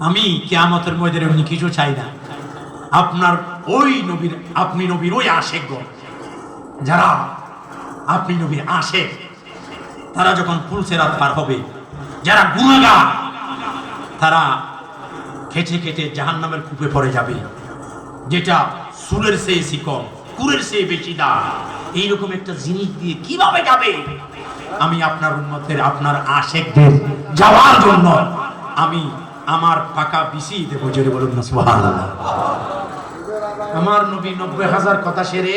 আমি কেয়ামতের ময়দানে অন্য কিছু চাই না। আপনার ওই নবীর, আপনি নবীর ওই আশেক যারা আপনি নবীর আশেক, তারা যখন পুলসে রাত পার হবে, যারা গুণাগা তারা খেটে খেটে জাহান নামের কূপে পড়ে যাবে। যেটা সুরের চেয়ে শিকল কুরের চেয়ে বেশি দাম এইরকম একটা জিনিস দিয়ে কীভাবে যাবে? আমি আপনার উন্মতের আপনার আশেকদের যাওয়ার জন্য আমি আমার পাকা বিসি দেবো, জোরে বলুন না আমার নবী নব্বই হাজার কথা সেরে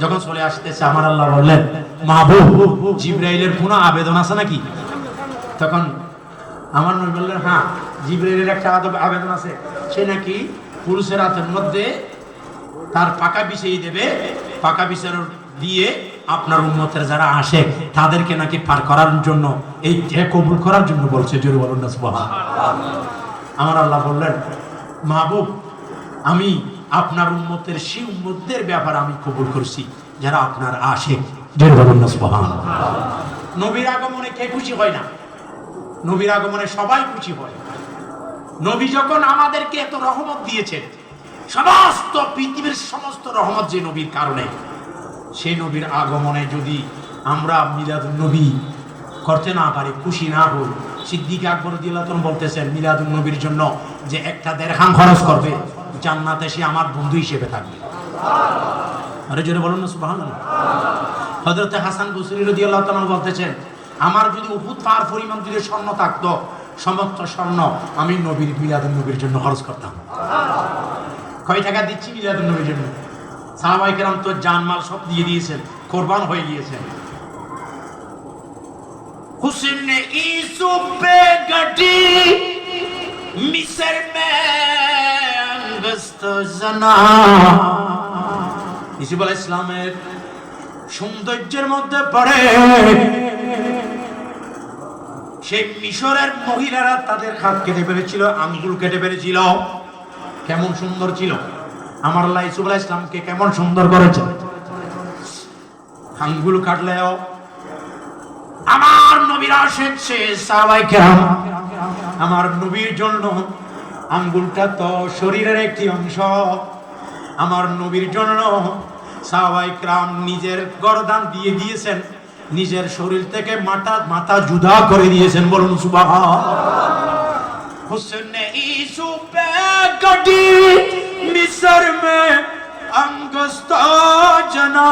যখন চলে আসতেছে, আমার আল্লাহ বললেন, মাহবুব, জিব্রাইলের পুনঃ আবেদন আছে নাকি? তখন আমার নবী বললেন হ্যাঁ জিব্রাইলের একটা আবেদন আছে। সে নাকি পুরুষের হাতের মধ্যে তার পাকা বিছিয়ে দেবে, পাকা বিছানো দিয়ে আপনার উন্মতের যারা আসে, তাদেরকে নাকি পার করার জন্য, এই কবুল করার জন্য বলছে, জোরে বলুন আমার আল্লাহ বললেন, মাহবুব, আমি আপনার উন্মতের সেই উন্মতদের ব্যাপার আমি কবুল করছি, যারা আপনার আসে। নবীর আগমনে কে খুশি হয় না? নবীর আগমনে সবাই খুশি হয়। নবী যখন আমাদেরকে এত রহমত দিয়েছেন, সমস্ত পৃথিবীর সমস্ত রহমত যে নবীর কারণে সেই নবীর আগমনে যদি আমরা মিলাদুন নবী করতে না পারি, খুশি না হই, সিদ্দিক আকবর দিল্লাতন বলতেছেন মিলাদুন নবীর জন্য যে একটা দেড়খান খরচ করবে, জান্নাতে সে আমার বন্ধু হিসেবে থাকবে। আরে জোরে বলুন না সুবাহ হজরত হাসান বসরি রদি আল্লাহ বলতেছেন আমার যদি উহুদ পার পরিমাণ যদি স্বর্ণ থাকতো, সমস্ত স্বর্ণ আমি নবীর, মিলাদুন নবীর জন্য খরচ করতাম। কয় টাকা দিচ্ছি মিলাদুন নবীর জন্য? সাহাবাই কেরাম তো জানমাল সব দিয়ে দিয়েছেন কোরবান হয়ে গিয়েছেন हुस्न ने ईसु पे गटी मिस्र में अंगस्त जना ইসুফ আলাইহিস ইসলামের সৌন্দর্যের মধ্যে পড়ে সেই মিশরের মহিলারা তাদের হাত কেটে ফেলেছিল আঙ্গুল কেটে ফেলেছিল কেমন সুন্দর ছিল আমার আল্লাহ ইসুফ ইসলামকে কেমন সুন্দর করেছে। আঙ্গুল কাটলেও আমার নবীর আসেন সে সাবাই আমার নবীর জন্য আঙ্গুলটা তো শরীরের একটি অংশ। আমার নবীর জন্য সাহাবাই ক্রাম নিজের গরদান দিয়ে দিয়েছেন। নিজের শরীর থেকে মাথা মাথা জুদা করে দিয়েছেন বলুন সুবাহ হোসেন ইসুপে গডি गटी मिस्र में अंगस्ता जना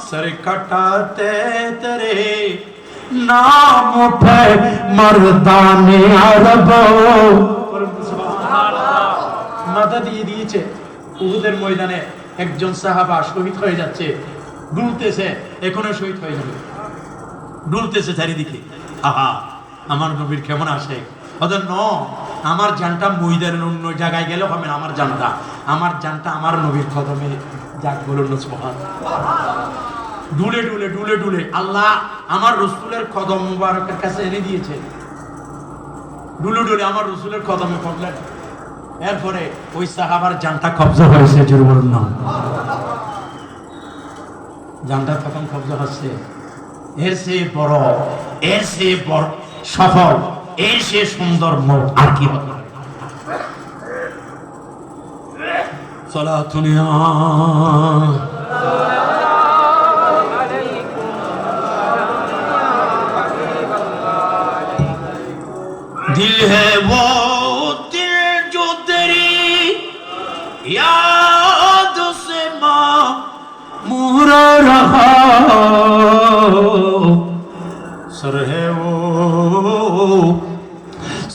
सर कटाते तेरे नाम पे मर्दाने अरब মাথা দিয়ে দিয়েছে উহুদের ময়দানে একজন সাহাবা শহীদ হয়ে যাচ্ছে ডুলতেছে এখনো শহীদ হয়ে যাবে ডুলতেছে চারিদিকে আহা আমার নবীর কেমন আসে ওদের ন আমার জানটা ময়দানের অন্য জায়গায় গেলে হবে না, আমার জানটা। আমার জানটা আমার নবীর কদমে যাক বলুন না ডুলে ডুলে ডুলে ডুলে। আল্লাহ আমার রসুলের কদম মুবারকের কাছে এনে দিয়েছে। ডুলে ডুলে আমার রসুলের কদমে পড়লেন এরপরে ওই সাহাবার জানটা কবজা হয়েছে, জোর জানটা তখন কবজা হচ্ছে। এর সে বড়, এর সে বড় সফল এর সে সুন্দর মুখ আর কি হতে পারে? সলাতুনিয়া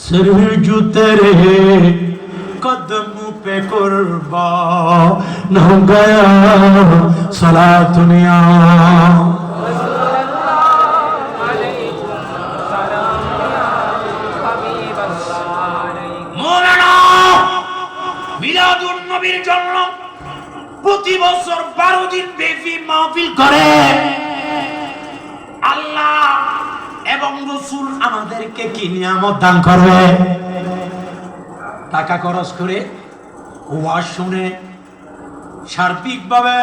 सर जो तेरे कदम पे कुर्बान हो गया सला दुनिया মৌলানা মিলাদুন নবীর জন্য প্রতি বছর বারো দিন ব্যাপী মাহফিল করে আল্লাহ এবং রসুল আমাদেরকে কি নিয়ামত দান করে টাকা খরচ করে ওয়াজ শুনে সার্বিকভাবে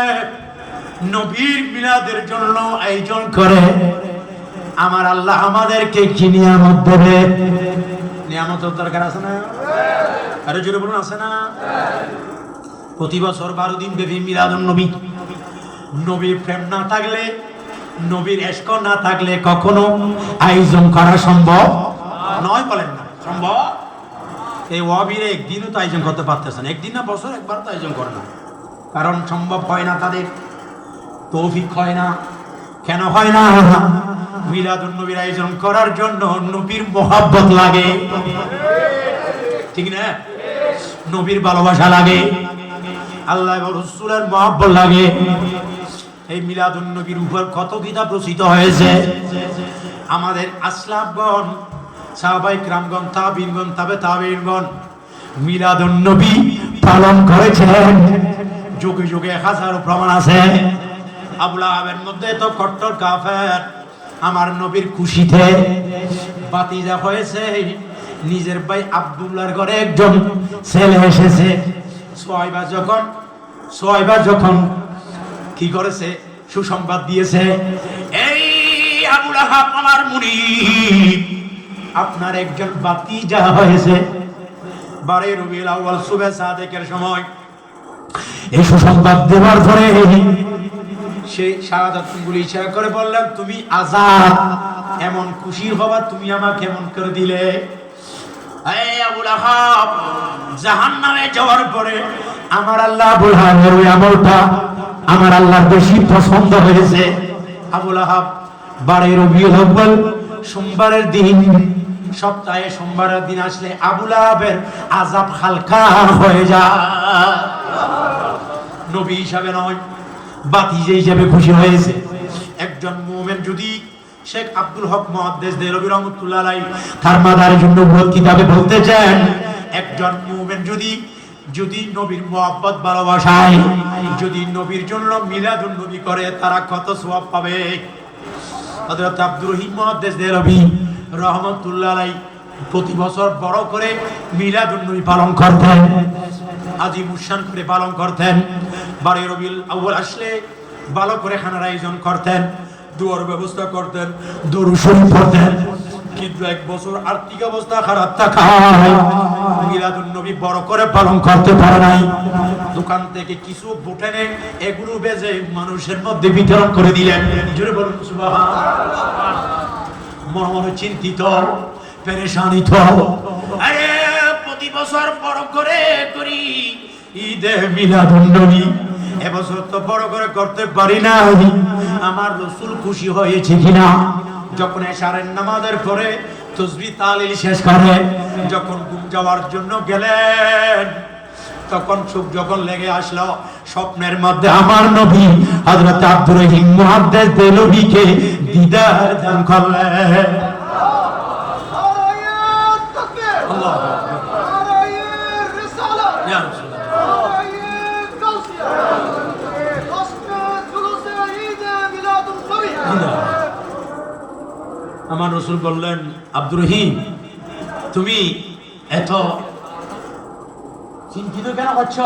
নবীর মিলাদের জন্য আয়োজন করে আমার আল্লাহ আমাদেরকে কি নিয়ামত দেবে? নিয়ামতের দরকার আছে না? আরে জোরে বলুন, আছে না? প্রতি বছর বারো দিন ব্যাপী মিলাদুন নবী। নবীর প্রেম না থাকলে নবীর এস্ক না থাকলে কখনো আয়োজন করা সম্ভব? নয় বলেন না। সম্ভব? এই ওয়াবিরে একদিনও তো আয়োজন করতে পারতেছে না। একদিন না বছর একবার তো আয়োজন করে না। কারণ সম্ভব হয় না তাদের। তৌফিক হয় না। কেন হয় না? মিলাদুন নবীর আয়োজন করার জন্য নবীর মোহাব্বত লাগে। ঠিক না? নবীর ভালোবাসা লাগে। আল্লাহ রসুলের মহাব্বত লাগে। এই মিলাদুন নবীর উপর কত কিতাব রচিত হয়েছে? আমাদের আসলাফগণ সাহাবাই ক্রামগণ, তাবিনগণ, তাবে তাবিনগণ মিলাদুন নবী পালন করেছেন। যুগে যুগে হাজারো প্রমাণ আছে। আবুল আহাবের মধ্যে তো কট্টর কাফের, আমার নবীর খুশিতে বাতিজা হয়েছে। নিজের ভাই আব্দুল্লাহর ঘরে একজন ছেলে এসেছে। সোয়াইবা যখন সোয়াইবা যখন কি করেছে? সুসংবাদ দিয়েছে। এই আবুল আহাব আমার মুনি আপনার একজন বাতিজা হয়েছে। বারে রবিউল আউয়াল সময়। এই সুসংবাদ দেওয়ার পরে করে বললেন, তুমি আজাদ। এমন খুশির হবা তুমি আমাকে এমন করে দিলে। আহাব জাহান্নামে যাওয়ার পরে আমার আল্লাহ আমলটা আমার আল্লাহর বেশি পছন্দ হয়েছে। আবুল আহাব, বারে রবিউল সোমবারের দিন, সপ্তাহে সোমবারের দিন আসলে আবুল আহাবের আজাব হালকা হয়ে যায়। নবী হিসাবে নয় বাতিজে হিসাবে খুশি হয়েছে। একজন মোমেন যদি শেখ আব্দুল হক মহাদ্দেশ দেলবি রহমতুল্লাহ তার মাদারের জন্য কিতাবে বলতে চান, একজন মোমেন যদি যদি নবীর মোহাব্বত ভালোবাসায়, যদি নবীর জন্য মিলাদুন নবী করে, তারা কত সোয়াব পাবে? হযরত আব্দুর রহিম রহমতুল্লাহ প্রতি বছর বড় করে মিলাদুন নবী পালন করতেন আজিম উৎসান করে পালন করতেন বারে রবিল আসলে ভালো করে খানার আয়োজন করতেন, দুয়ার ব্যবস্থা করতেন পড়তেন এক বছর আর্থিক অবস্থা খারাপ থাকায় মিলাদুন নবী বড় করে পালন করতে পারে নাই। দোকান থেকে কিছু এগুলো বেজে মানুষের মধ্যে বিতরণ করে দিলেন। জোরে বলুন মনে মনে চিন্তিত, পেরেশানিত। আরে, প্রতি বছর বড় করে করি ঈদে মিলাদুন নবী। এবছর তো বড় করে করতে পারি না আমার রসুল খুশি হয়েছে কিনা? যখন এশারের নামাজের পরে তসবি তালিল শেষ করে, যখন ঘুম যাওয়ার জন্য গেলেন, তখন চোখ যখন লেগে আসলো, স্বপ্নের মধ্যে আমার নবী হযরত আব্দুর রহিম মুহাদ্দিস দেলভিকে দিদার দান করলেন। আমার রসুল বললেন আব্দুর রহিম তুমি এত চিন্তিত কেন হচ্ছ?